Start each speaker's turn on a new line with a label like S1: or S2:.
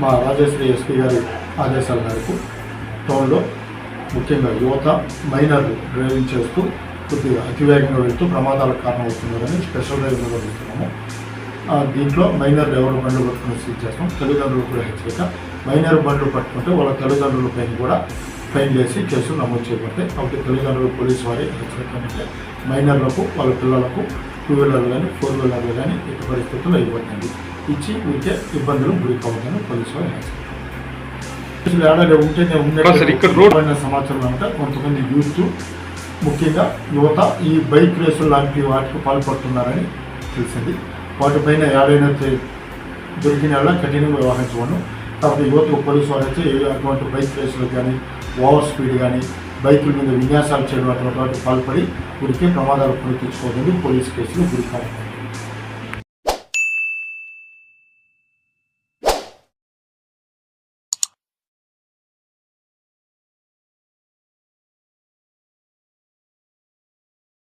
S1: మా రాజేశ్వరి ఎస్పీ గారి ఆదేశాల మేరకు టౌన్లో ముఖ్యంగా యువత మైనర్లు డ్రైవింగ్ చేస్తూ కొద్దిగా అతివేగంగా వెళ్తూ ప్రమాదాలకు కారణమవుతున్నారని స్పెషల్ డ్రైవ్ నిర్వహిస్తున్నాము దీంట్లో మైనర్ ఎవరు బండ్లు పట్టుకుని సీజ్ చేస్తాం తల్లిదండ్రులు కూడా హెచ్చరిక. మైనర్ బండ్లు పట్టుకుంటే వాళ్ళ తల్లిదండ్రుల పైన కూడా ఫైన్ చేసి కేసులు నమోదు చేయబడతాయి. కాబట్టి తల్లిదండ్రులు పోలీసు వారి హెచ్చరిక అంటే మైనర్లకు వాళ్ళ పిల్లలకు టూ వీలర్లు కానీ ఫోర్ వీలర్లు కానీ ఎట్టి పరిస్థితుల్లో ఇవ్వకండి ఇచ్చి ఊరికే ఇబ్బందులు గురి కావద్దని పోలీసు ఏడాది
S2: రోడ్-
S1: ఉన్న సమాచారం అంటే కొంతమంది యూత్ ముఖ్యంగా యువత ఈ బైక్ రేసులు లాంటి వాటికి పాల్పడుతున్నారని తెలిసింది. వాటిపైన ఏడైనా దొరికిన వాళ్ళ కఠినంగా వ్యవహరించవను కాబట్టి యువత పోలీసు వారు అయితే ఏ అటువంటి బైక్ రేసులకు కానీ ఓవర్ స్పీడ్ కానీ బైకుల మీద విన్యాసాలు చేయడం అటువంటి వాటికి పాల్పడి ఉడికే ప్రమాదాలు కొని తెచ్చుకోవద్దని పోలీసు కేసులు గురి